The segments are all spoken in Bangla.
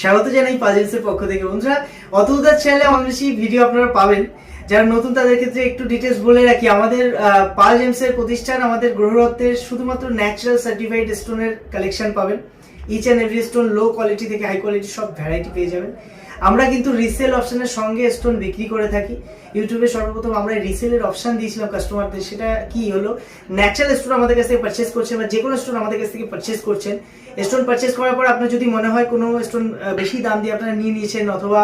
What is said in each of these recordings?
স্বাগত জানাই পাজেলসের পক্ষ থেকে। বন্ধুরা, অতউদার চ্যানেলে অনেক বেশি ভিডিও আপনারা পাবেন। যারা নতুন, তাদের ক্ষেত্রে একটু ডিটেলস বলে রাখি। আমাদের পাল জেমসের প্রতিষ্ঠান আমাদের গ্রহরত্বের শুধুমাত্র ন্যাচারাল সার্টিফাইড স্টোনের কালেকশন পাবেন। Each and every stone low quality থেকে হাই কোয়ালিটি সব ভ্যারাইটি পেয়ে যাবেন। আমরা কিন্তু রিসেল অপশনের সঙ্গে স্টোন বিক্রি করে থাকি। ইউটিউবে সর্বপ্রথম আমরা রিসেলের অপশন দিয়েছিলাম কাস্টমারদের সেটা কি হলো? ন্যাচারাল স্টোন আমাদের কাছ থেকে পারচেস করছেন বা যে কোনো স্টোন আমাদের কাছ থেকে পারচেস করছেন। স্টোন পারচেস করার পর আপনার যদি মনে হয় কোনো স্টোন বেশি দাম দিয়ে আপনারা নিয়ে নিয়েছেন অথবা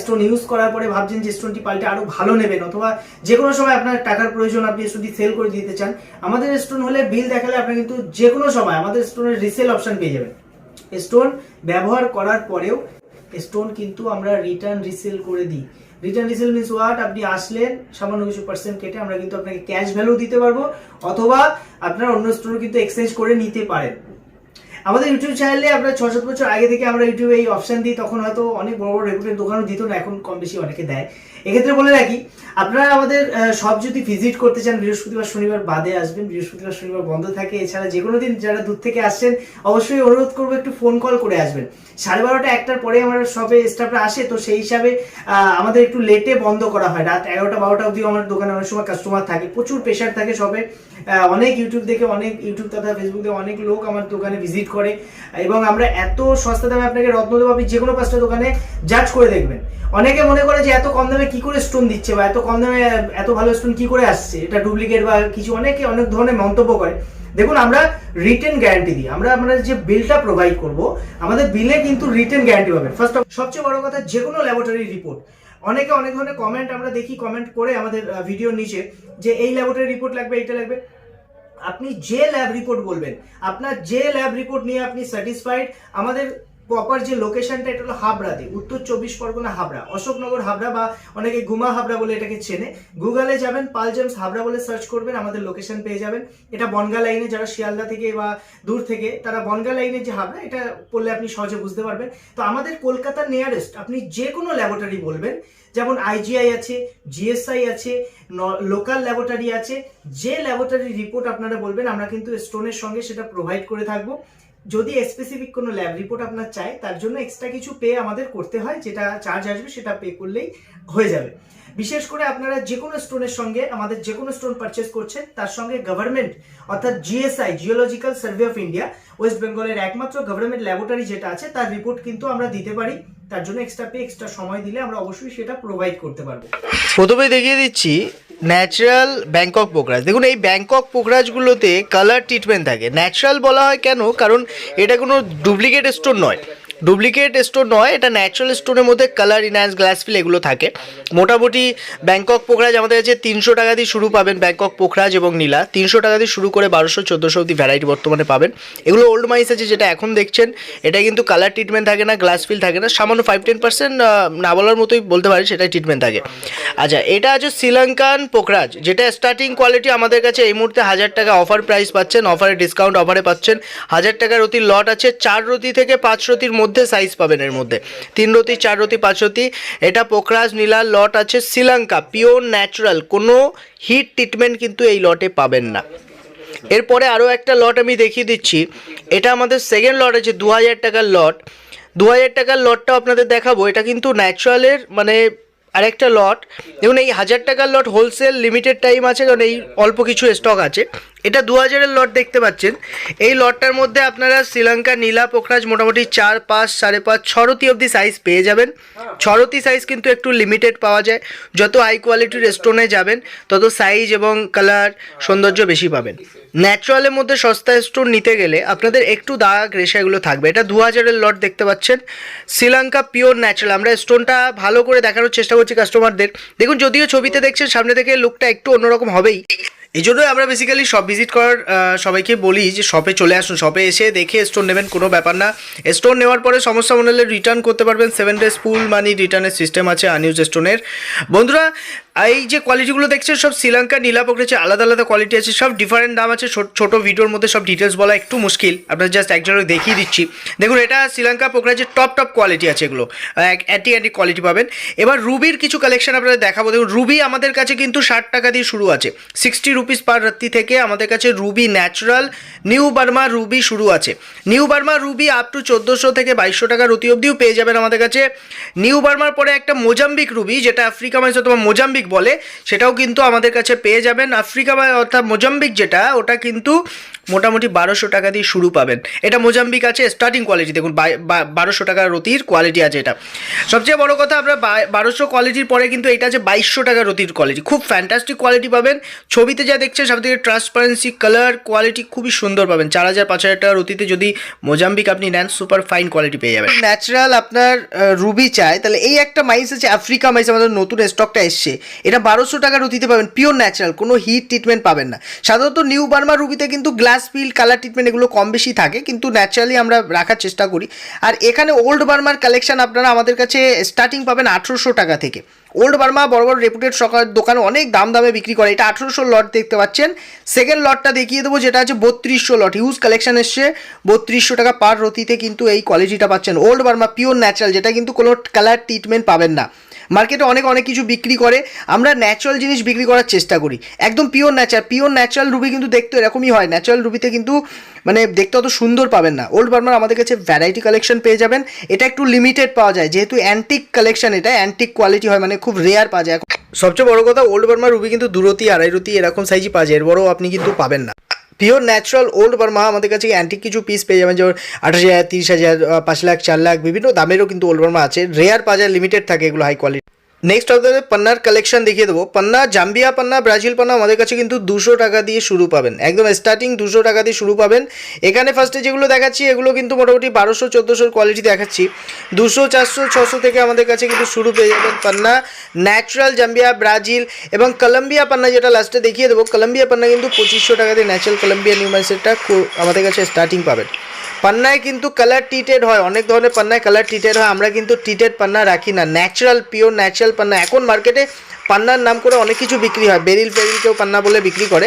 স্টোন ইউজ করার পরে ভাবছেন যে স্টোনটি পাল্টে আরও ভালো নেবেন অথবা যে কোনো সময় আপনার টাকার প্রয়োজন আপনি স্টোনটি সেল করে দিতে চান, আমাদের স্টোন হলে বিল দেখালে আপনি কিন্তু যে কোনো সময় আমাদের স্টোনের রিসেল অপশন পেয়ে যাবেন। স্টোন ব্যবহার করার পরেও স্টোন কিন্তু আমরা রিটার্ন রিসেল করে দিই। রিটার্ন রিসেল মিনস হোয়াট আপনি আসলেন, সামান্য কিছু পার্সেন্ট কেটে আমরা কিন্তু আপনাকে ক্যাশ ভ্যালু দিতে পারব, অথবা আপনার অন্য স্টোর কিন্তু এক্সচেঞ্জ করে নিতে পারেন। আমাদের ইউটিউব চ্যানেলে আমরা ছ সাত বছর আগে থেকে আমরা ইউটিউবে এই অপশন দিই, তখন হয়তো অনেক বড় বড় রেপুটেড দোকানও দিত না, এখন কম বেশি অনেকে দেয়। এক্ষেত্রে বলে রাখি, আপনারা আমাদের সব যদি ভিজিট করতে চান, বৃহস্পতিবার, শনিবার বাদে আসবেন, বৃহস্পতিবার, শনিবার বন্ধ থাকে। এছাড়া যে কোনো দিন যারা দূর থেকে আসছেন, অবশ্যই অনুরোধ করব একটু ফোন কল করে আসবেন। সাড়ে বারোটা, একটার পরে আমার সবে স্টাফরা আসে, তো সেই হিসাবে আমাদের একটু লেটে বন্ধ করা হয়। রাত এগারোটা, বারোটা অবধি আমার দোকানে অনেক সময় কাস্টমার থাকে, প্রচুর প্রেশার থাকে সবে। অনেক ইউটিউব দেখে, অনেক ইউটিউব তথা ফেসবুক দেখে অনেক লোক আমার দোকানে ভিজিট করে। এবং আমরা এত সস্তা দামে আপনাকে রত্ন দেবো আপনি যে কোনো পাঁচটা দোকানে জাজ করে দেখবেন। অনেকে মনে করে যে এত কম দামে কি করে স্টোন দিচ্ছে বা এত কম দামে, এত ভালো স্টোন কি করে আসছে, এটা ডুপ্লিকেট বা কিছু অনেকে অনেক ধরনের মন্তব্য করে। দেখুন, আমরা রিটেন গ্যারান্টি দিই। আমরা আমরা যে বিলটা প্রোভাইড করব, আমাদের বিলে কিন্তু রিটেন গ্যারান্টি পাবেন। ফার্স্ট অফ সবচেয়ে বড় কথা যে কোনো ল্যাবরেটরি রিপোর্ট অনেকে অনেক ধরনের কমেন্ট আমরা দেখি কমেন্ট করে আমাদের ভিডিওর নিচে যে এই ল্যাবরেটরি রিপোর্ট লাগবে, এইটা লাগবে। আপনি যে ল্যাব রিপোর্ট বলবেন, আপনার যে ল্যাব রিপোর্ট নিয়ে আপনি স্যাটিসফাইড আমাদের প্রপার যে লোকেশনটা এটা হলো হাবড়াতে উত্তর চব্বিশ পরগনা, হাবড়া। অশোকনগর, হাবড়া বা অনেকে গুমা হাবড়া বলে এটাকে চেনে। গুগলে যাবেন পাল পালজেমস হাবড়া বলে সার্চ করবেন, আমাদের লোকেশন পেয়ে যাবেন। এটা বনগা লাইনে যারা শিয়ালদা থেকে বা দূর থেকে, তারা বনগা লাইনে যে হাবড়া, এটা পড়লে আপনি সহজে বুঝতে পারবেন। তো আমাদের কলকাতার নিয়ারেস্ট আপনি যে কোনো ল্যাবরেটরি বলবেন, যেমন আইজিআই আছে জিএসআই আছে লোকাল ল্যাবরেটরি আছে, যে ল্যাবরেটরি রিপোর্ট আপনারা বলবেন, আমরা কিন্তু স্টোনের সঙ্গে সেটা প্রোভাইড করে থাকব। যদি স্পেসিফিক কোনো ল্যাব রিপোর্ট আপনার চাই, তার জন্য এক্সট্রা কিছু পে আমাদের করতে হয়, যেটা চার্জ আসবে সেটা পে করলেই হয়ে যাবে। বিশেষ করে আপনারা যে কোনো স্টোনের সঙ্গে আমাদের যে কোনো স্টোন পারচেস করছেন, তার সঙ্গে গভর্নমেন্ট অর্থাৎ GSI geological survey of India west বেঙ্গলের একমাত্র গভর্নমেন্ট ল্যাবরেটরি যেটা আছে, তার রিপোর্ট কিন্তু আমরা দিতে পারি। তার জন্য এক্সট্রা পে এক্সট্রা সময় দিলে আমরা অবশ্যই সেটা প্রোভাইড করতে পারব। প্রথমে দেখিয়ে দিচ্ছি ন্যাচারাল ব্যাংকক পোকরাজ দেখুন, এই ব্যাংকক পোকরাজগুলোতে কালার ট্রিটমেন্ট থাকে। ন্যাচারাল বলা হয় কেন? কারণ এটা কোনো ডুপ্লিকেট স্টোন নয়। ডুপ্লিকেট স্টোন নয়, এটা ন্যাচারাল স্টোনের মধ্যে কালার ইনহ্যান্স গ্লাস ফিল এগুলো থাকে। মোটামুটি ব্যাংকক পোখরাজ আমাদের কাছে তিনশো টাকা দিয়ে শুরু পাবেন ব্যাংকক পোখরাজ এবং নীলা। তিনশো টাকা দিয়ে শুরু করে বারোশো, চোদ্দোশো অব্দি ভ্যারাইটি বর্তমানে পাবেন। এগুলো ওল্ড মাইস আছে যেটা এখন দেখছেন, এটা কিন্তু কালার ট্রিটমেন্ট থাকে না গ্লাস ফিল থাকে না, সামান্য ফাইভ টেন পার্সেন্ট না বলার মতোই বলতে পারি সেটাই ট্রিটমেন্ট থাকে। আচ্ছা এটা আছে শ্রীলঙ্কান পোখরাজ, যেটা স্টার্টিং কোয়ালিটি আমাদের কাছে এই মুহূর্তে হাজার টাকা অফার প্রাইস পাচ্ছেন অফারে ডিসকাউন্ট অফারে পাচ্ছেন। হাজার টাকার রতির লট আছে, চার রতি থেকে পাঁচ রতির মধ্যে সাইজ পাবেন এর মধ্যে। তিন রতি, চার রতি, পাঁচ রতি। এটা পোখরাজ নীলা লট আছে শ্রীলঙ্কা পিওর ন্যাচারাল কোনো হিট ট্রিটমেন্ট কিন্তু এই লটে পাবেন না। এরপরে আরও একটা লট আমি দেখিয়ে দিচ্ছি। এটা আমাদের সেকেন্ড লট আছে দু হাজার টাকার লট দু হাজার টাকার লটটাও আপনাদের দেখাবো। এটা কিন্তু ন্যাচারালের মানে আরেকটা লট দেখুন, এই হাজার টাকার লট হোলসেল লিমিটেড টাইম আছে, কারণ এই অল্প কিছু স্টক আছে। এটা দু হাজারের লট দেখতে পাচ্ছেন। এই লটটার মধ্যে আপনারা শ্রীলঙ্কা নীলা পোখরাজ মোটামুটি চার পাঁচ সাড়ে পাঁচ ছরতি অবধি সাইজ পেয়ে যাবেন। ছরতি সাইজ কিন্তু একটু লিমিটেড পাওয়া যায়। যত হাই কোয়ালিটির স্টোনে যাবেন তত সাইজ এবং কালার সৌন্দর্য বেশি পাবেন। ন্যাচারালের মধ্যে সস্তা স্টোন নিতে গেলে আপনাদের একটু দাগ রেশা এগুলো থাকবে। এটা দু হাজারের লট দেখতে পাচ্ছেন। শ্রীলঙ্কা পিওর ন্যাচারাল আমরা স্টোনটা ভালো করে দেখানোর চেষ্টা করছি কাস্টমারদের দেখুন যদিও ছবিতে দেখছেন সামনে থেকে লুকটা একটু অন্যরকম হবেই। এই জন্যই আমরা বেসিক্যালি শপ ভিজিট করার সবাইকে বলি যে শপে চলে আসুন। শপে এসে দেখে স্টোন নেবেন, কোনো ব্যাপার না। স্টোন নেওয়ার পরে সমস্যা মনে হলে রিটার্ন করতে পারবেন। সেভেন ডেজ ফুল মানি রিটার্নের সিস্টেম আছে আনইউজ স্টোনের বন্ধুরা এই যে কোয়ালিটিগুলো দেখছেন সব শ্রীলঙ্কা, নীলা পকড়েছে আলাদা আলাদা কোয়ালিটি আছে, সব ডিফারেন্ট দাম আছে, ছোট- ভিডিওর মধ্যে সব ডিটেলস বলা একটু মুশকিল। আপনার জাস্ট একজনকে দেখিয়ে দিচ্ছি। দেখুন, এটা শ্রীলঙ্কা পোকরাজের টপ টপ কোয়ালিটি আছে এগুলো। অ্যান্টি অ্যান্টি কোয়ালিটি পাবেন। এবার রুবির কিছু কালেকশন আপনাদের দেখাবো। দেখুন, রুবি আমাদের কাছে কিন্তু ষাট টাকা দিয়ে শুরু আছে। সিক্সটি রুপিস পার রাত্রি থেকে আমাদের কাছে ruby natural new Burma ruby শুরু আছে। New Burma ruby up to চোদ্দোশো থেকে বাইশশো টাকা রতি অবধিও পেয়ে যাবেন আমাদের কাছে। নিউ বার্মার পরে একটা মোজাম্বিক রুবি, যেটা আফ্রিকা মাইস অথবা মোজাম্বিক বলে, সেটাও কিন্তু আমাদের কাছে পেয়ে যাবেন। আফ্রিকা বা অর্থাৎ মোজাম্বিক যেটা, ওটা কিন্তু মোটামুটি বারোশো টাকা দিয়ে শুরু পাবেন। এটা মোজাম্বিক আছে স্টার্টিং কোয়ালিটি দেখুন বারোশো টাকা রতির কোয়ালিটি আছে এটা। সবচেয়ে বড় কথা, আমরা বারোশো কোয়ালিটির পরে কিন্তু এটা আছে বাইশশো টাকা রতির কোয়ালিটি খুব ফ্যান্টাস্টিক কোয়ালিটি পাবেন। ছবিতে যা দেখছেন, সব থেকে ট্রান্সপারেন্সি কালার কোয়ালিটি খুবই সুন্দর পাবেন। চার হাজার, পাঁচ হাজার টাকা রতিতে যদি মোজাম্বিক আপনি নেন সুপার ফাইন কোয়ালিটি পেয়ে যাবেন। ন্যাচারাল আপনার রুবি চাই, তাহলে এই একটা মাইস আছে আফ্রিকা মাইস আমাদের নতুন স্টকটা এসছে। এটা বারোশো টাকা রুতিতে পাবেন পিওর ন্যাচারাল কোনো হিট ট্রিটমেন্ট পাবেন না। সাধারণত নিউ বার্মা রুবিতে কিন্তু গ্লাস ফিল কালার ট্রিটমেন্ট এগুলো কম বেশি থাকে, কিন্তু ন্যাচারালি আমরা রাখার চেষ্টা করি। আর এখানে ওল্ড বার্মার কালেকশন আপনারা আমাদের কাছে স্টার্টিং পাবেন আঠেরোশো টাকা থেকে। ওল্ড বার্মা বড় বড় রেপুটেড সকার দোকানে অনেক দাম দামে বিক্রি করে। এটা আঠেরোশো লট দেখতে পাচ্ছেন। সেকেন্ড লটটা দেখিয়ে দেবো, যেটা আছে বত্রিশশো লট হিউজ কালেকশন এসছে, বত্রিশশো টাকা পার রতিতে কিন্তু এই কোয়ালিটিটা পাচ্ছেন। ওল্ড বার্মা পিওর ন্যাচারাল যেটা কিন্তু কোনো কালার ট্রিটমেন্ট পাবেন না। মার্কেটে অনেক অনেক কিছু বিক্রি করে। আমরা ন্যাচারাল জিনিস বিক্রি করার চেষ্টা করি। একদম pure natural pure natural ruby কিন্তু দেখতে এরকমই হয়। ন্যাচারাল রুবিতে কিন্তু মানে দেখতে অত সুন্দর পাবেন না। ওল্ড বার্মার আমাদের কাছে ভ্যারাইটি কালেকশন পেয়ে যাবেন। এটা একটু লিমিটেড পাওয়া যায়। যেহেতু অ্যান্টিক কালেকশন এটা অ্যান্টিক কোয়ালিটি হয় মানে খুব রেয়ার পাওয়া যায়। সবচেয়ে বড় কথা ওল্ড বার্মার রুবি কিন্তু দুরতি আড়াই রতি এরকম সাইজই পাওয়া যায়। এর বড়ও আপনি কিন্তু পাবেন না। পিওর ন্যাচারাল ওল্ড বার্মা আমাদের কাছে অ্যান্টিক কিছু পিস পেয়ে যাবেন, যেমন আঠাশ হাজার, তিরিশ হাজার পাঁচ লাখ, চার লাখ, বিভিন্ন দামেরও কিন্তু ওল্ড বার্মা আছে। রেয়ার পাজার লিমিটেড থাকে এগুলো হাই কোয়ালিটি নেক্সট আপনাদের পান্নার কালেকশন দেখিয়ে দেবো। পান্না জাম্বিয়া পান্না ব্রাজিল পান্না আমাদের কাছে কিন্তু দুশো টাকা দিয়ে শুরু পাবেন। একদম স্টার্টিং দুশো টাকা দিয়ে শুরু পাবেন। এখানে ফার্স্টে যেগুলো দেখাচ্ছি, এগুলো কিন্তু মোটামুটি বারোশো, চোদ্দোশোর কোয়ালিটি দেখাচ্ছি। দুশো, চারশো, ছশো থেকে আমাদের কাছে কিন্তু শুরু পেয়ে যাবেন পান্না ন্যাচারাল জাম্বিয়া ব্রাজিল এবং কলম্বিয়া পান্না যেটা লাস্টে দেখিয়ে দেবো। কলম্বিয়া পান্না কিন্তু পঁচিশশো টাকা দিয়ে ন্যাচারাল কলম্বিয়া নিউমাইসেরটা আমাদের কাছে স্টার্টিং পাবেন। পান্নায় কিন্তু কালার টিটেড হয়, অনেক ধরনের পান্নায় কালার টিটেড হয়, আমরা কিন্তু টিটেড পান্না রাখি না ন্যাচারাল পিওর ন্যাচারাল পান্না। এখন মার্কেটে পান্নার নাম করে অনেক কিছু বিক্রি হয়। বেরিল বেরিলকেও পান্না বলে বিক্রি করে।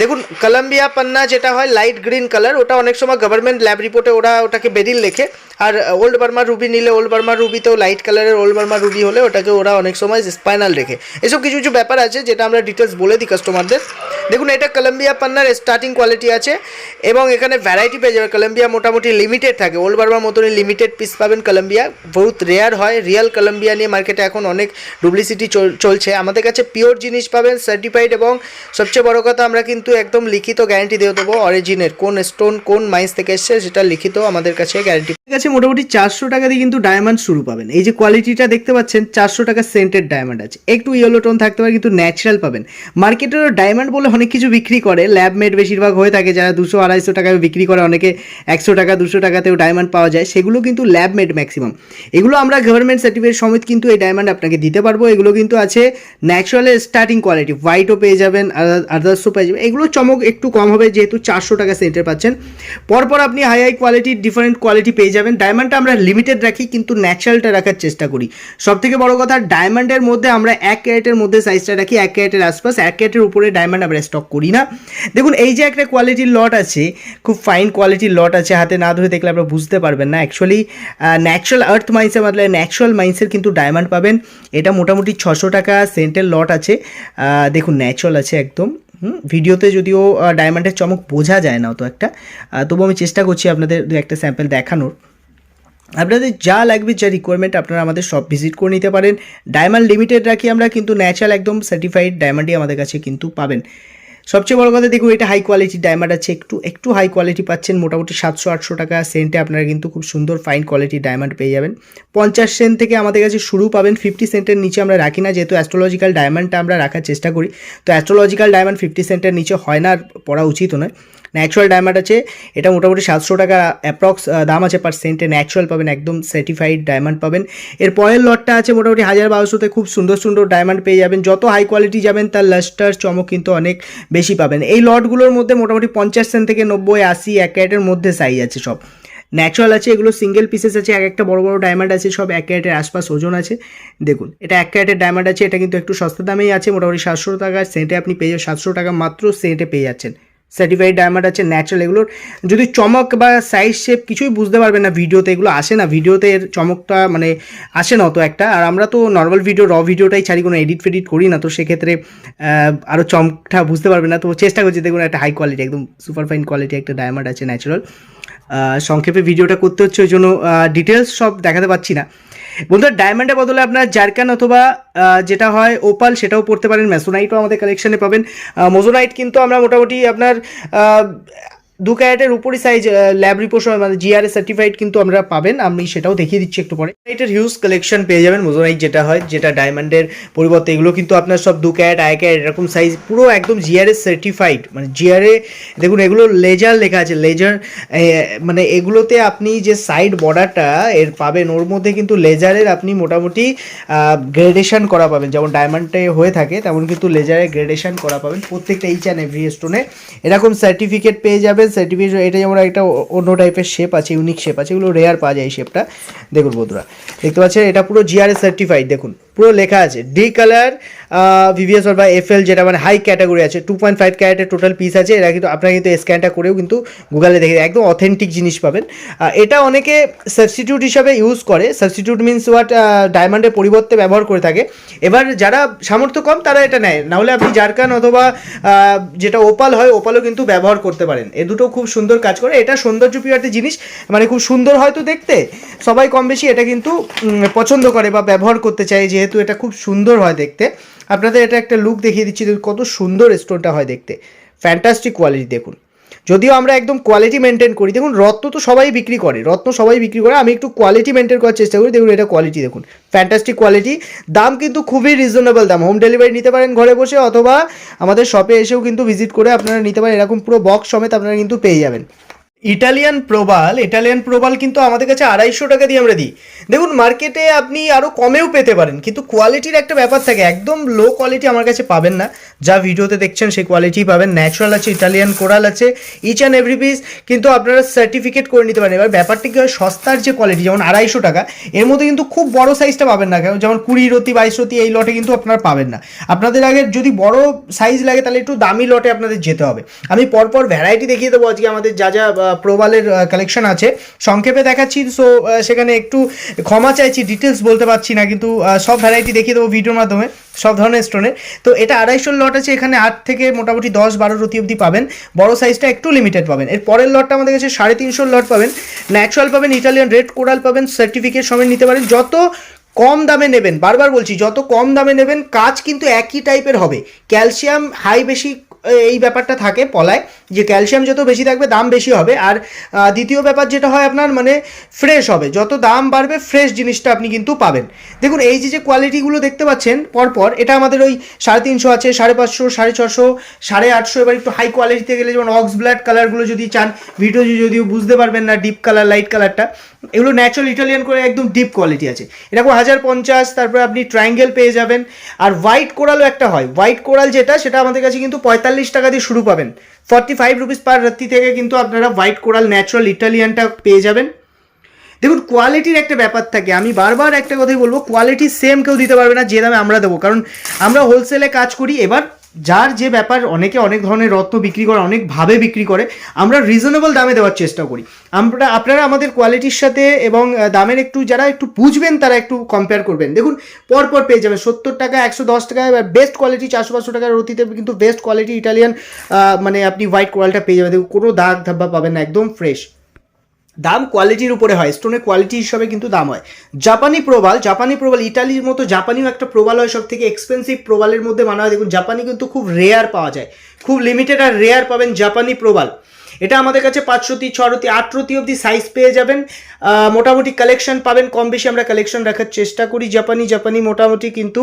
দেখুন, কলম্বিয়া পান্না যেটা হয় লাইট গ্রিন কালার ওটা অনেক সময় গভর্নমেন্ট ল্যাব রিপোর্টে ওরা ওটাকে বেরিল লেখে। আর ওল্ড বার্মা রুবি নিলে ওল্ড বার্মা রুবিতেও লাইট কালারের ওল্ড বার্মা রুবি হলে ওটাকে ওরা অনেক সময় স্পাইনাল রেখে। এসব কিছু কিছু ব্যাপার আছে যেটা আমরা ডিটেলস বলে দিই কাস্টমারদের দেখুন, এটা কলম্বিয়া পান্নার স্টার্টিং কোয়ালিটি আছে এবং এখানে ভ্যারাইটি পেয়ে যাবে। কলম্বিয়া মোটামুটি লিমিটেড থাকে। ওল্ড বার্মার মতনই লিমিটেড পিস পাবেন কলম্বিয়া। বহুত রেয়ার হয়। রিয়েল কলম্বিয়া নিয়ে মার্কেটে এখন অনেক ডুপ্লিসিটি চলছে। আমাদের কাছে পিওর জিনিস পাবেন সার্টিফাইড এবং সবচেয়ে বড় কথা আমরা কিন্তু একদম লিখিত গ্যারান্টি দিয়ে দেবো অরিজিনের কোন স্টোন কোন মাইন্স থেকে এসছে সেটা লিখিত আমাদের কাছে গ্যারান্টি কাছে মোটামুটি চারশো টাকা দিয়ে কিন্তু ডায়মন্ড শুরু পাবেন। এই যে কোয়ালিটিটা দেখতে পাচ্ছেন, চারশো টাকা সেন্টেড ডায়মন্ড আছে। একটু ইয়েলো টোন থাকতে পারে, কিন্তু ন্যাচারাল পাবেন। মার্কেটেরও ডায়মন্ড বলে অনেক কিছু বিক্রি করে ল্যাব মেড বেশিরভাগ হয়ে থাকে, যারা দুশো আড়াইশো টাকায় বিক্রি করে, অনেকে একশো টাকা, দুশো টাকাতেও ডায়মন্ড পাওয়া যায়। সেগুলো কিন্তু ল্যাব মেড ম্যাক্সিমাম এগুলো আমরা গভর্নমেন্ট সার্টিফিকেট সমেত কিন্তু এই ডায়মন্ড আপনাকে দিতে পারব। এগুলো কিন্তু আছে ন্যাচারালের স্টার্টিং কোয়ালিটি হোয়াইটও পেয়ে যাবেন আদার্সও পেয়ে যাবেন। এগুলো চমক একটু কম হবে, যেহেতু চারশো টাকা সেন্টের পাচ্ছেন। পরপর আপনি হাই হাই কোয়ালিটির ডিফারেন্ট কোয়ালিটি পেয়ে যাবেন। ডায়মন্ডটা আমরা লিমিটেড রাখি, কিন্তু ন্যাচারালটা রাখার চেষ্টা করি। সব থেকে বড় কথা ডায়মন্ডের মধ্যে আমরা এক ক্যারেটের মধ্যে সাইজটা রাখি, এক ক্যারেটের আশপাশ, এক ক্যারেটের উপরে ডায়মন্ড আমরা স্টক করি না। দেখুন, এই যে একটা কোয়ালিটির লট আছে, খুব ফাইন কোয়ালিটির লট আছে, হাতে না ধরে দেখলে আপনারা বুঝতে পারবেন না। অ্যাকচুয়ালি ন্যাচারাল আর্থ মাইন্সের মতলে ন্যাচারাল মাইন্সের কিন্তু ডায়মন্ড পাবেন। এটা মোটামুটি ছশো টাকা সেন্টের লট আছে। দেখুন ন্যাচারাল আছে একদম। ভিডিওতে যদিও ডায়মন্ডের চমক বোঝা যায় না অত একটা। তবু আমি চেষ্টা করছি আপনাদের দু একটা স্যাম্পেল দেখানোর। আপনাদের যা লাগবে, যা রিকোয়ারমেন্ট আপনারা আমাদের সব ভিজিট করে নিতে পারেন। ডায়মন্ড লিমিটেড রাখি আমরা, কিন্তু ন্যাচারাল একদম সার্টিফাইড ডায়মন্ডই আমাদের কাছে কিন্তু পাবেন। সবচেয়ে বড় কথা দেখুন, এটা হাই কোয়ালিটির ডায়মন্ড আছে, একটু একটু হাই কোয়ালিটি পাচ্ছেন, মোটামুটি সাতশো, আটশো টাকা সেন্টে আপনারা কিন্তু খুব সুন্দর ফাইন কোয়ালিটির ডায়মন্ড পেয়ে যাবেন। পঞ্চাশ সেন্ট থেকে আমাদের কাছে শুরু পাবেন ফিফটি সেন্টের নিচে আমরা রাখি না, যেহেতু অ্যাস্ট্রোলজিক্যাল ডায়মন্ডটা আমরা রাখার চেষ্টা করি। তো অ্যাস্ট্রোলজিক্যাল ডায়মন্ড ফিফটি সেন্টের নিচে হয় না আর পড়া উচিত নয়। ন্যাচারাল ডায়মন্ড আছে, এটা মোটামুটি সাতশো টাকা অ্যাপ্রক্স দাম আছে পার সেন্টে ন্যাচারাল পাবেন, একদম সার্টিফাইড ডায়মন্ড পাবেন। এর পরের লটটা আছে মোটামুটি হাজার বারোশোতে খুব সুন্দর সুন্দর ডায়মন্ড পেয়ে যাবেন। যত হাই কোয়ালিটি যাবেন, তার লাস্টার চমক কিন্তু অনেক বেশি পাবেন। এই লটগুলোর মধ্যে মোটামুটি পঞ্চাশ সেন্ট থেকে নব্বই, আশি, এক ক্যারেটের মধ্যে সাইজ আছে সব। ন্যাচারাল আছে, এগুলো সিঙ্গেল পিসেস আছে, এক একটা বড় বড় ডায়মন্ড আছে, সব এক ক্যারেটের আশপাশ ওজন আছে। দেখুন, এটা এক ক্যারেটের ডায়মন্ড আছে, এটা কিন্তু একটু সস্তা দামেই আছে, মোটামুটি সাতশো টাকা সেন্টে আপনি পেয়ে সাতশো টাকা মাত্র সেন্টে পেয়ে যাচ্ছেন। সার্টিফাইড ডায়মন্ড আছে ন্যাচারাল এগুলোর। যদি চমক বা সাইজ শেপ কিছুই বুঝতে পারবেন না ভিডিওতে, এগুলো আসে না, ভিডিওতে এর চমকটা মানে আসে না অত একটা। আর আমরা তো নর্মাল ভিডিও র ভিডিওটাই ছাড়ি, কোনো এডিট ফেডিট করি না, তো সেক্ষেত্রে আরও চমকটা বুঝতে পারবে না। তো চেষ্টা করছি, দেখুন একটা হাই কোয়ালিটি একদম সুপার ফাইন কোয়ালিটি একটা ডায়মন্ড আছে ন্যাচারাল সংক্ষেপে ভিডিওটা করতে হচ্ছে, ওই জন্য ডিটেলস সব দেখাতে পাচ্ছি না। বন্ধুরা ডায়মন্ডের বদলে আপনার জারকান অথবা যেটা হয় ওপাল সেটাও পড়তে পারেন। ম্যাসোনাইটও আমাদের কালেকশানে পাবেন। মোজোনাইট কিন্তু আমরা মোটামুটি আপনার দু ক্যারেটের উপরই সাইজ ল্যাব রিপোর্ট মানে জিআরএ সার্টিফাইড কিন্তু আমরা পাবেন। আমি সেটাও দেখিয়ে দিচ্ছি একটু পরে। এটার হিউজ কালেকশন পেয়ে যাবেন মোজোনাইট যেটা হয়, যেটা ডায়মন্ডের পরিবর্তে, এগুলো কিন্তু আপনার সব দু ক্যারেট আয় ক্যারেট, এরকম সাইজ পুরো একদম জিআরএস সার্টিফাইড মানে জিআরএ দেখুন, এগুলো লেজার লেখা আছে লেজার মানে এগুলোতে আপনি যে সাইড বর্ডারটা এর পাবেন, ওর মধ্যে কিন্তু লেজারের আপনি মোটামুটি গ্রেডেশন করা পাবেন। যেমন ডায়মন্ডে হয়ে থাকে, তেমন কিন্তু লেজারে গ্রেডেশন করা পাবেন প্রত্যেকটা এইচ অ্যান্ড এভরি স্টোনে এরকম সার্টিফিকেট পেয়ে যাবেন সার্টিফিকেট এটা যেমন একটা অন্য টাইপের শেপ আছে ইউনিক শেপ আছে। এগুলো রেয়ার পাওয়া যায় এই শেপটা দেখুন বন্ধুরা, দেখতে পাচ্ছেন? এটা পুরো জিআরএস সার্টিফাইড দেখুন। পুরো লেখা আছে। ডি কালার ভিভিএস বা এফ এল যেটা মানে হাই ক্যাটাগরি আছে। টু পয়েন্ট ফাইভ ক্যারেটের টোটাল পিস আছে। এটা কিন্তু আপনারা কিন্তু স্ক্যানটা করেও কিন্তু গুগলে দেখে একদম অথেন্টিক জিনিস পাবেন। এটা অনেকে সাবস্টিটিউট হিসাবে ইউজ করে। সাবস্টিটিউট মিনস হোয়াট ডায়মন্ডের পরিবর্তে ব্যবহার করে থাকে। এবার যারা সামর্থ্য কম, তারা এটা নেয়। নাহলে আপনি জারকান অথবা যেটা ওপাল হয় ওপালও কিন্তু ব্যবহার করতে পারেন। এ দুটো খুব সুন্দর কাজ করে। এটা সৌন্দর্য প্রিয়ার্থী জিনিস। মানে খুব সুন্দর হয়তো দেখতে। সবাই কম বেশি এটা কিন্তু পছন্দ করে বা ব্যবহার করতে চায় যেহেতু এটা খুব সুন্দর হয় দেখতে, আপনাদের এটা একটা লুক দেখিয়ে দিচ্ছি কত সুন্দর স্টোনটা হয় দেখতে। ফ্যান্টাস্টিক কোয়ালিটি দেখুন। যদিও আমরা একদম কোয়ালিটি মেনটেন করি, দেখুন, রত্ন তো সবাই বিক্রি করে, রত্ন সবাই বিক্রি করে, আমি একটু কোয়ালিটি মেনটেন করার চেষ্টা করি, দেখুন, এটা কোয়ালিটি দেখুন। ফ্যান্টাস্টিক কোয়ালিটি দাম কিন্তু খুবই রিজনেবল দাম। হোম ডেলিভারি নিতে পারেন ঘরে বসে, অথবা আমাদের শপে এসেও কিন্তু ভিজিট করে আপনারা নিতে পারেন, এরকম পুরো বক্স সমেত আপনারা কিন্তু পেয়ে যাবেন। ইটালিয়ান প্রবাল ইটালিয়ান প্রবাল কিন্তু আমাদের কাছে আড়াইশো টাকা দিয়ে আমরা দিই। দেখুন, মার্কেটে আপনি আরও কমেও পেতে পারেন, কিন্তু কোয়ালিটির একটা ব্যাপার থাকে, একদম লো কোয়ালিটি আমার কাছে পাবেন না। যা ভিডিওতে দেখছেন, সেই কোয়ালিটি পাবেন। ন্যাচারাল আছে, ইটালিয়ান কোরাল আছে ইচ অ্যান্ড এভরি পিস কিন্তু আপনারা সার্টিফিকেট করে নিতে পারেন। এবার ব্যাপারটা কী হয়, সস্তার যে কোয়ালিটি যেমন আড়াইশো টাকা, এর মধ্যে কিন্তু খুব বড় সাইজটা পাবেন না যেমন কুড়ি রতি, বাইশ রতি, এই লটে কিন্তু আপনারা পাবেন না। আপনাদের আগে যদি বড় সাইজ লাগে, তাহলে একটু দামি লটে আপনাদের যেতে হবে। আমি পরপর ভ্যারাইটি দেখিয়ে দেবো আজকে আমাদের যা যা প্রবালের কালেকশন আছে। সংক্ষেপে দেখাচ্ছি সো সেখানে একটু ক্ষমা চাইছি ডিটেলস বলতে পারছি না, কিন্তু সব ভ্যারাইটি দেখিয়ে দেবো ভিডিওর মাধ্যমে, সব ধরনের স্টোনের তো এটা আড়াইশোর লট আছে, এখানে আট থেকে মোটামুটি দশ বারো রতি অবধি পাবেন। বড় সাইজটা একটু লিমিটেড পাবেন। এর পরের লটটা আমাদের কাছে সাড়ে তিনশোর লট পাবেন। ন্যাচারাল পাবেন ইটালিয়ান রেড কোরাল পাবেন সার্টিফিকেট সমেত নিতে পারেন। যত কম দামে নেবেন, বারবার বলছি, যত কম দামে নেবেন, কাজ কিন্তু একই টাইপের হবে। ক্যালসিয়াম হাই বেশি এই ব্যাপারটা থাকে পলায়, যে ক্যালসিয়াম যত বেশি থাকবে দাম বেশি হবে। আর দ্বিতীয় ব্যাপার যেটা হয় আপনার মানে ফ্রেশ হবে। যত দাম বাড়বে ফ্রেশ জিনিসটা আপনি কিন্তু পাবেন। দেখুন, এই যে যে কোয়ালিটিগুলো দেখতে পাচ্ছেন পরপর, এটা আমাদের ওই সাড়ে তিনশো আছে, সাড়ে পাঁচশো, সাড়ে ছশো, সাড়ে আটশো, এবার একটু হাই কোয়ালিটিতে গেলে যেমন অক্স ব্ল্যাক কালারগুলো যদি চান, ভিডিও যদিও বুঝতে পারবেন না ডিপ কালার লাইট কালারটা এগুলো ন্যাচারাল ইটালিয়ান করে একদম ডিপ কোয়ালিটি আছে। এরকম হাজার পঞ্চাশ, তারপরে আপনি ট্রায়াঙ্গেল পেয়ে যাবেন। আর হোয়াইট কোরালও একটা হয়। হোয়াইট কোরাল যেটা, সেটা আমাদের কাছে কিন্তু পঁয়তাল্লিশ টাকা দিয়ে শুরু পাবেন। ফর্টি ফাইভ রুপিস পার রাত্রি থেকে কিন্তু আপনারা হোয়াইট কোরাল ন্যাচারাল ইটালিয়ানটা পেয়ে যাবেন। দেখুন কোয়ালিটির একটা ব্যাপার থাকে। আমি বারবার একটা কথাই বলব কোয়ালিটি সেম কেউ দিতে পারবে না, যে দামে আমরা দেবো। কারণ আমরা হোলসেলে কাজ করি, এবার যার যে ব্যাপার, অনেকে অনেক ধরনের রত্ন বিক্রি করে অনেকভাবে বিক্রি করে, আমরা রিজনেবল দামে দেওয়ার চেষ্টা করি। আমরা, আপনারা আমাদের কোয়ালিটির সাথে এবং দামের একটু, যারা একটু বুঝবেন, তারা একটু কম্পেয়ার করবেন। দেখুন, পরপর পেয়ে যাবেন। সত্তর টাকা, একশো দশ টাকা বেস্ট কোয়ালিটি চারশো পাঁচশো টাকার অতীতে কিন্তু বেস্ট কোয়ালিটি ইটালিয়ান মানে আপনি হোয়াইট কোয়ালটা পেয়ে যাবেন। দেখুন, কোনো দাগ ধাব্বা পাবেন না, একদম ফ্রেশ দাম কোয়ালিটির উপরে হয়। স্টোনের কোয়ালিটি হিসাবে কিন্তু দাম হয়। জাপানি প্রবাল জাপানি প্রবাল ইটালির মতো জাপানিও একটা প্রবাল হয় সব থেকে এক্সপেন্সিভ প্রবালের মধ্যে মানা হয়। দেখুন জাপানি কিন্তু খুব রেয়ার পাওয়া যায়। খুব লিমিটেড আর রেয়ার পাবেন জাপানি প্রবাল এটা আমাদের কাছে পাঁচশোতি ছরতি আটরতি অবধি সাইজ পেয়ে যাবেন। মোটামুটি কালেকশন পাবেন, কম বেশি আমরা কালেকশন রাখার চেষ্টা করি। জাপানি জাপানি মোটামুটি কিন্তু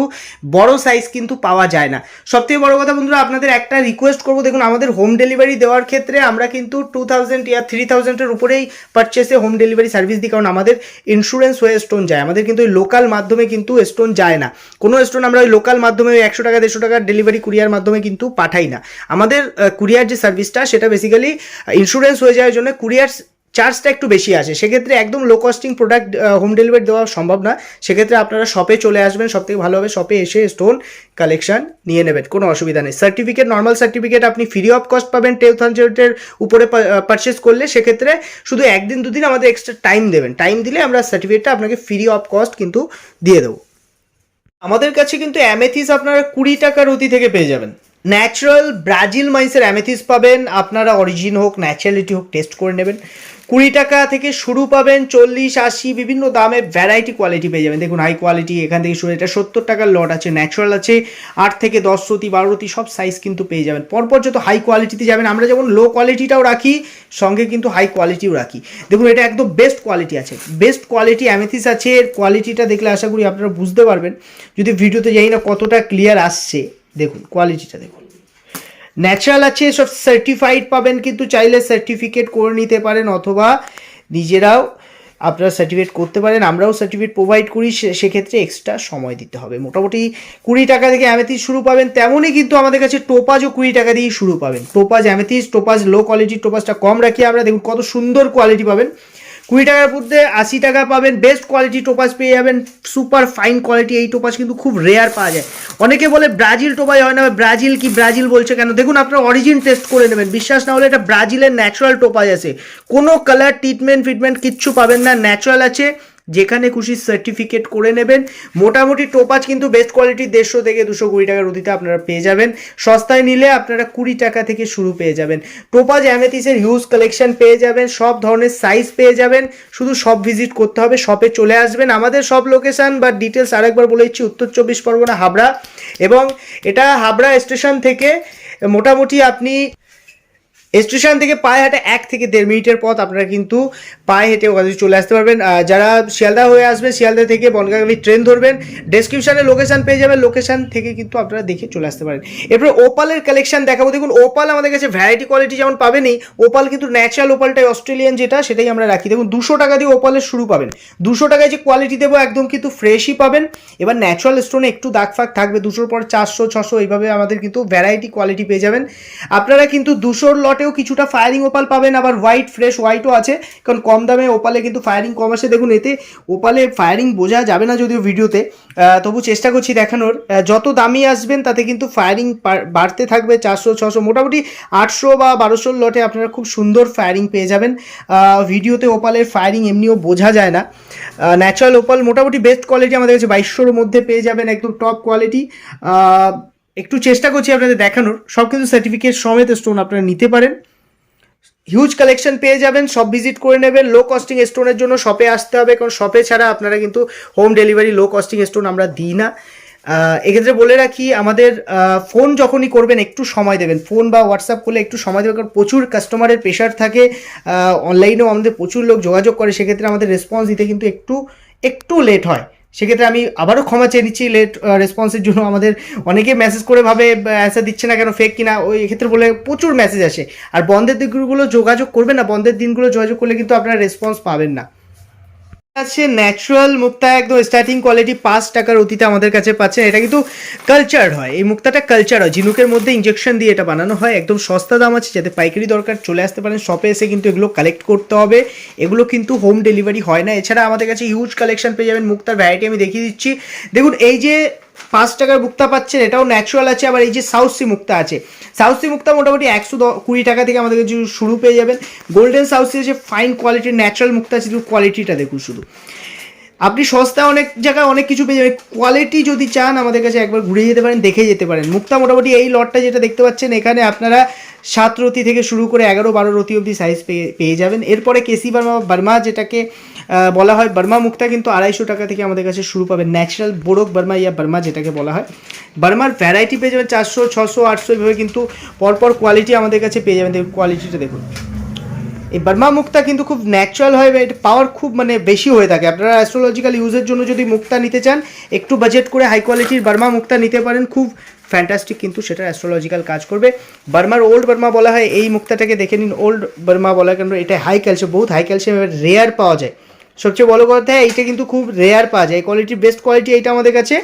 বড় সাইজ কিন্তু পাওয়া যায় না। সবথেকে বড় কথা বন্ধুরা, আপনাদের একটা রিকোয়েস্ট করব। দেখুন, আমাদের হোম ডেলিভারি দেওয়ার ক্ষেত্রে আমরা কিন্তু টু থাউজেন্ড ইয়া থ্রি থাউজেন্ডের উপরেই পারচেসে হোম ডেলিভারি সার্ভিস দিই। কারণ আমাদের ইন্স্যুরেন্স হয়ে স্টোন যায়। আমাদের কিন্তু ওই লোকাল মাধ্যমে কিন্তু স্টোন যায় না। কোনো স্টোন আমরা ওই লোকাল মাধ্যমে ওই একশো টাকা, দেড়শো টাকার ডেলিভারি কুরিয়ার মাধ্যমে কিন্তু পাঠাই না। আমাদের কুরিয়ার যে সার্ভিসটা সেটা বেসিক্যালি ইন্স্যুরেন্স হয়ে যাওয়ার জন্য কুরিয়ার চার্জটা একটু বেশি আসে সেক্ষেত্রে একদম low costing product home delivery দেওয়া সম্ভব না। সেক্ষেত্রে আপনারা শপে চলে আসবেন সব থেকে ভালো হবে শপে এসে স্টোন কালেকশন নিয়ে নেবেন, কোনো অসুবিধা নেই। সার্টিফিকেট নর্মাল সার্টিফিকেট আপনি ফ্রি অফ কস্ট পাবেন টেন থাউজেন্ডের উপরে পারচেস করলে। সেক্ষেত্রে শুধু একদিন, দুদিন আমাদের এক্সট্রা টাইম দেবেন। টাইম দিলে আমরা সার্টিফিকেটটা আপনাকে ফ্রি অফ কস্ট কিন্তু দিয়ে দেবো। আমাদের কাছে কিন্তু অ্যামেথিস আপনারা কুড়ি টাকার অতি থেকে পেয়ে যাবেন। ন্যাচারাল ব্রাজিল মাইসের অ্যামেথিস পাবেন। আপনারা অরিজিন হোক, ন্যাচারালিটি হোক, টেস্ট করে নেবেন। কুড়ি টাকা থেকে শুরু পাবেন চল্লিশ, আশি, বিভিন্ন দামে ভ্যারাইটি কোয়ালিটি পেয়ে যাবেন। দেখুন হাই কোয়ালিটি এখান থেকে শুরু, এটা সত্তর টাকার লট আছে ন্যাচারাল আছে, আট থেকে দশ রতি, বারো সব সাইজ কিন্তু পেয়ে যাবেন। পরপর যত হাই কোয়ালিটিতে যাবেন, আমরা যেমন লো কোয়ালিটিটাও রাখি, সঙ্গে কিন্তু হাই কোয়ালিটিও রাখি। দেখুন, এটা একদম বেস্ট কোয়ালিটি আছে। বেস্ট কোয়ালিটি অ্যামেথিস আছে, এর কোয়ালিটিটা দেখলে আশা করি আপনারা বুঝতে পারবেন। যদি ভিডিওতে জানি না কতটা ক্লিয়ার আসছে দেখুন কোয়ালিটিটা দেখুন। ন্যাচারাল আছে, সব সার্টিফাইড পাবেন, কিন্তু চাইলে সার্টিফিকেট করে নিতে পারেন, অথবা নিজেরাও আপনারা সার্টিফিকেট করতে পারেন, আমরাও সার্টিফিকেট প্রোভাইড করি সেক্ষেত্রে এক্সট্রা সময় দিতে হবে। মোটামুটি কুড়ি টাকা থেকে অ্যামেথিস শুরু পাবেন, তেমনই কিন্তু আমাদের কাছে টোপাজও কুড়ি টাকা দিয়েই শুরু পাবেন। টোপাজ অ্যামেথিস টোপাজ লো কোয়ালিটির টোপাজটা কম রাখি আমরা, দেখুন কত সুন্দর কোয়ালিটি পাবেন। কুড়ি টাকার মধ্যে আশি টাকা পাবেন বেস্ট কোয়ালিটি টোপাস পেয়ে যাবেন সুপার ফাইন কোয়ালিটি এই টোপাস কিন্তু খুব রেয়ার পাওয়া যায়। অনেকে বলে ব্রাজিল টোপাই হয় না ব্রাজিল কি ব্রাজিল বলছে কেন? দেখুন, আপনার অরিজিন টেস্ট করে নেবেন। বিশ্বাস না হলে এটা ব্রাজিলের ন্যাচারাল টোপাজ আছে। কোনো কালার ট্রিটমেন্ট ফিটমেন্ট কিচ্ছু পাবেন না ন্যাচারাল আছে। যেখানে খুশি সার্টিফিকেট করে নেবেন। মোটামুটি টোপাজ কিন্তু বেস্ট কোয়ালিটি দেড়শো থেকে দুশো কুড়ি টাকার অতিতে আপনারা পেয়ে যাবেন। সস্তায় নিলে আপনারা কুড়ি টাকা থেকে শুরু পেয়ে যাবেন। টোপাজ অ্যামেথিসের হিউজ কালেকশন পেয়ে যাবেন, সব ধরনের সাইজ পেয়ে যাবেন। শুধু সব ভিজিট করতে হবে শপে চলে আসবেন। আমাদের সব লোকেশান বা ডিটেলস আরেকবার বলে দিচ্ছি, উত্তর চব্বিশ পরগনা হাবড়া। এবং এটা হাবড়া স্টেশন থেকে মোটামুটি আপনি স্টেশন থেকে পায়ে হেঁটে এক থেকে দেড় মিনিটের পথ আপনারা কিন্তু পায়ে হেঁটে ওখানে চলে আসতে পারবেন। যারা শিয়ালদা হয়ে আসবে শিয়ালদা থেকে বনগাঁগালি ট্রেন ধরবেন। ডেসক্রিপশনে লোকেশান পেয়ে যাবেন। লোকেশান থেকে কিন্তু আপনারা দেখে চলে আসতে পারেন। এরপরে ওপালের কালেকশান দেখাবো। দেখুন, ওপাল আমাদের কাছে ভ্যারাইটি কোয়ালিটি যেমন পাবেনই, ওপাল কিন্তু ন্যাচারাল ওপালটাই অস্ট্রেলিয়ান যেটা, সেটাই আমরা রাখি। দেখুন, দুশো টাকা দিয়ে ওপালের শুরু পাবেন। দুশো টাকায় যে কোয়ালিটি দেবো, একদম কিন্তু ফ্রেশই পাবেন। এবার ন্যাচারাল স্টোনে একটু দাগ ফাগ থাকবে। দুশোর পর চারশো, ছশো, এইভাবে আমাদের কিন্তু ভ্যারাইটি কোয়ালিটি পেয়ে যাবেন। আপনারা কিন্তু দুশোর লটেও কিছুটা ফায়ারিং ওপাল পাবেন, আবার হোয়াইট ফ্রেশ হোয়াইটও আছে। কারণ কম দামে ওপালে কিন্তু ফায়ারিং কম আসে। দেখুন, এতে ওপালে ফায়ারিং বোঝা যাবে না যদিও ভিডিওতে তবু চেষ্টা করছি দেখানোর। যত দামি আসবেন, তাতে কিন্তু ফায়ারিং বাড়তে থাকবে চারশো, ছশো, মোটামুটি আটশো বা বারোশোর লটে আপনারা খুব সুন্দর ফায়ারিং পেয়ে যাবেন। ভিডিওতে ওপালের ফায়ারিং এমনিও বোঝা যায় না। ন্যাচারাল ওপাল মোটামুটি বেস্ট কোয়ালিটি আমাদের কাছে বাইশশোর মধ্যে পেয়ে যাবেন, একদম টপ কোয়ালিটি একটু চেষ্টা করছি আপনাদের দেখানোর। সব কিন্তু সার্টিফিকেট সমেত স্টোন আপনারা নিতে পারেন। হিউজ কালেকশন পেয়ে যাবেন সব ভিজিট করে নেবেন। লো কস্টিং স্টোনের জন্য শপে আসতে হবে, কারণ শপে ছাড়া আপনারা কিন্তু home delivery low costing stone আমরা দিই না। এক্ষেত্রে বলে রাখি, আমাদের ফোন যখনই করবেন, একটু সময় দেবেন। ফোন বা হোয়াটসঅ্যাপ করলে একটু সময় দেবেন, কারণ প্রচুর কাস্টমারের প্রেশার থাকে। অনলাইনেও আমাদের প্রচুর লোক যোগাযোগ করে, সেক্ষেত্রে আমাদের রেসপন্স দিতে কিন্তু একটু একটু লেট হয়। সেক্ষেত্রে আমি আবারও ক্ষমা চেয়ে নিচ্ছি লেট রেসপন্সের জন্য আমাদের অনেকে মেসেজ করে ভাবে অ্যান্সার দিচ্ছে না কেন ফেক কিনা, ওই এক্ষেত্রে বলে প্রচুর মেসেজ আসে। আর বন্ধের দিনগুলো যোগাযোগ করবেন না, বন্ধের দিনগুলো যোগাযোগ করলে কিন্তু আপনারা রেসপন্স পাবেন না। আছে ন্যাচুরাল মুক্তা একদম স্টার্টিং কোয়ালিটি পাঁচ টাকার অতীতে আমাদের কাছে পাচ্ছেন এটা কিন্তু কালচার হয়। এই মুক্তাটা কালচার হয়। ঝিনুকের মধ্যে ইঞ্জেকশন দিয়ে এটা বানানো হয়। একদম সস্তা দাম আছে। যাতে পাইকারি দরকার চলে আসতে পারেন। শপে এসে কিন্তু এগুলো কালেক্ট করতে হবে। এগুলো কিন্তু হোম ডেলিভারি হয় না। এছাড়া আমাদের কাছে হিউজ কালেকশন পেয়ে যাবেন মুক্তার ভ্যারাইটি আমি দেখিয়ে দিচ্ছি। দেখুন, এই যে পাঁচ টাকার মুক্তা পাচ্ছেন, এটাও ন্যাচুরাল আছে, আবার এই যে সাউথ সি মুক্তা আছে। সাউথ সি মুক্তা মোটামুটি একশো কুড়ি টাকা থেকে আমাদের কাছে শুরু পেয়ে যাবেন। গোল্ডেন সাউথ সি যে ফাইন কোয়ালিটির ন্যাচারাল মুক্তা আছে শুধু কোয়ালিটিটা দেখুন শুধু। আপনি সস্তায় অনেক জায়গায় অনেক কিছু পেয়ে যাবেন। কোয়ালিটি যদি চান, আমাদের কাছে একবার ঘুরে যেতে পারেন দেখে যেতে পারেন। মুক্তা মোটামুটি এই লটটা যেটা দেখতে পাচ্ছেন, এখানে আপনারা সাত রতি থেকে শুরু করে এগারো, বারো রতি অবধি সাইজ পেয়ে পেয়ে যাবেন। এরপরে কেসি বার্মা বার্মা যেটাকে বলা হয় বার্মা মুক্তা কিন্তু আড়াইশো টাকা থেকে আমাদের কাছে শুরু পাবেন ন্যাচারাল বোরক বার্মা ইয়া বার্মা যেটাকে বলা হয়। বার্মার ভ্যারাইটি পেয়ে যাবেন চারশো, ছশো, আটশো, এভাবে কিন্তু পরপর কোয়ালিটি আমাদের কাছে পেয়ে যাবেন। দেখুন কোয়ালিটিটা দেখুন। এই বার্মা মুক্তা কিন্তু খুব ন্যাচারাল হয় এটা পাওয়ার খুব মানে বেশি হয়ে থাকে। আপনারা অ্যাস্ট্রোলজিক্যাল ইউজের জন্য যদি মুক্তা নিতে চান, একটু বাজেট করে হাই কোয়ালিটির বার্মা মুক্তা নিতে পারেন। খুব ফ্যান্টাস্টিক কিন্তু সেটা অ্যাস্ট্রোলজিক্যাল কাজ করবে। বার্মার ওল্ড বার্মা বলা হয়, এই মুক্তাটাকে দেখে নিন। ওল্ড বার্মা বলা কারণ এটা হাই ক্যালসিয়াম বহুত হাই ক্যালসিয়াম রেয়ার পাওয়া যায়। সবচেয়ে বড় কথা, এইটা কিন্তু খুব রেয়ার পাওয়া যায়। কোয়ালিটির বেস্ট কোয়ালিটি এইটা আমাদের কাছে।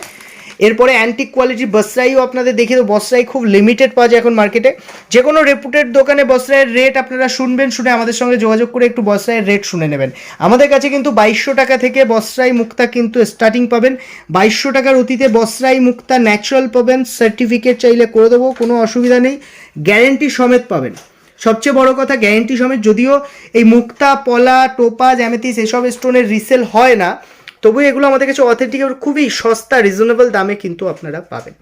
এরপরে অ্যান্টিক কোয়ালিটি বসরাইও আপনাদের দেখিয়ে দেবো। বসরাই খুব লিমিটেড পাওয়া যায় এখন মার্কেটে যে কোনো রেপুটেড দোকানে বসরাইয়ের রেট আপনারা শুনবেন, শুনে আমাদের সঙ্গে যোগাযোগ করে একটু বসরাইয়ের রেট শুনে নেবেন। আমাদের কাছে কিন্তু বাইশশো টাকা থেকে বসরাই মুক্তা কিন্তু স্টার্টিং পাবেন। বাইশশো টাকার অতীতে বসরাই মুক্তা ন্যাচারাল পাবেন। সার্টিফিকেট চাইলে করে দেবো, কোনো অসুবিধা নেই। গ্যারেন্টি সমেত পাবেন। সবচেয়ে বড় কথা গ্যারেন্টি সমেত যদিও এই মুক্তা, পলা, টোপা, জ্যামেতিস, এসব স্টোনের রিসেল হয় না তবু এগুলো আমাদের কাছে অথেন্টিক খুবই সস্তা রিজনেবল দামে কিন্তু আপনারা পাবেন।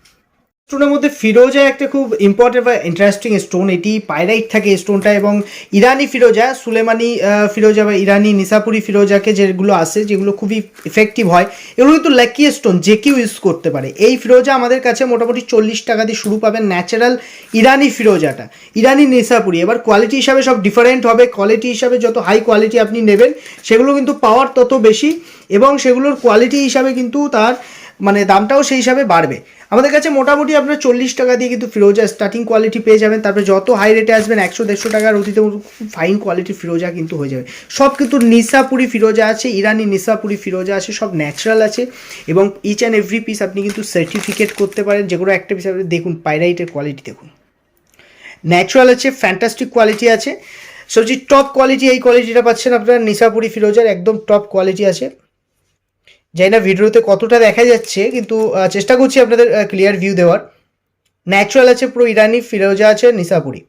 স্টোনের মধ্যে ফিরোজা একটা খুব ইম্পর্টেন্ট বা ইন্টারেস্টিং স্টোন এটি পাইরাইট থাকে স্টোনটা এবং ইরানি ফিরোজা, সুলেমানি ফিরোজা বা ইরানি নিসাপুরি ফিরোজাকে যেগুলো আসে যেগুলো খুবই ইফেক্টিভ হয়, এগুলো কিন্তু লাকি স্টোন যে কেউ ইউজ করতে পারে। এই ফিরোজা আমাদের কাছে মোটামুটি চল্লিশ টাকা দিয়ে শুরু পাবেন ন্যাচারাল ইরানি ফিরোজাটা, ইরানি নিসাপুরি। এবার কোয়ালিটি হিসাবে সব ডিফারেন্ট হবে কোয়ালিটি হিসাবে যত হাই কোয়ালিটি আপনি নেবেন, সেগুলো কিন্তু পাওয়ার তত বেশি এবং সেগুলোর কোয়ালিটি হিসাবে কিন্তু তার মানে দামটাও সেই হিসাবে বাড়বে। আমাদের কাছে মোটামুটি আপনার চল্লিশ টাকা দিয়ে কিন্তু ফিরোজা স্টার্টিং কোয়ালিটি পেয়ে যাবেন। তারপরে যত হাই রেটে আসবেন, একশো দেড়শো টাকার অতীতে ফাইন কোয়ালিটি ফিরোজা কিন্তু হয়ে যাবে। সব কিন্তু নিসাপুরি ফিরোজা আছে, ইরানি নিসাপুরি ফিরোজা আছে, সব ন্যাচারাল আছে এবং ইচ অ্যান্ড এভরি পিস আপনি কিন্তু সার্টিফিকেট করতে পারেন, যে কোনো একটা পিস আপনি দেখুন পাইরাইটের কোয়ালিটি দেখুন। ন্যাচারাল আছে ফ্যান্টাস্টিক কোয়ালিটি আছে। সবচেয়ে টপ কোয়ালিটি এই কোয়ালিটিটা পাচ্ছেন আপনারা, নিসাপুরি ফিরোজার একদম টপ কোয়ালিটি আছে। জানি না ভিডিওতে কতটা দেখা যাচ্ছে, কিন্তু চেষ্টা করছি আপনাদের ক্লিয়ার ভিউ দেওয়ার। ন্যাচুরাল আছে পুরো, ইরানি, ফিরোজা আছে, নিসাপুরি।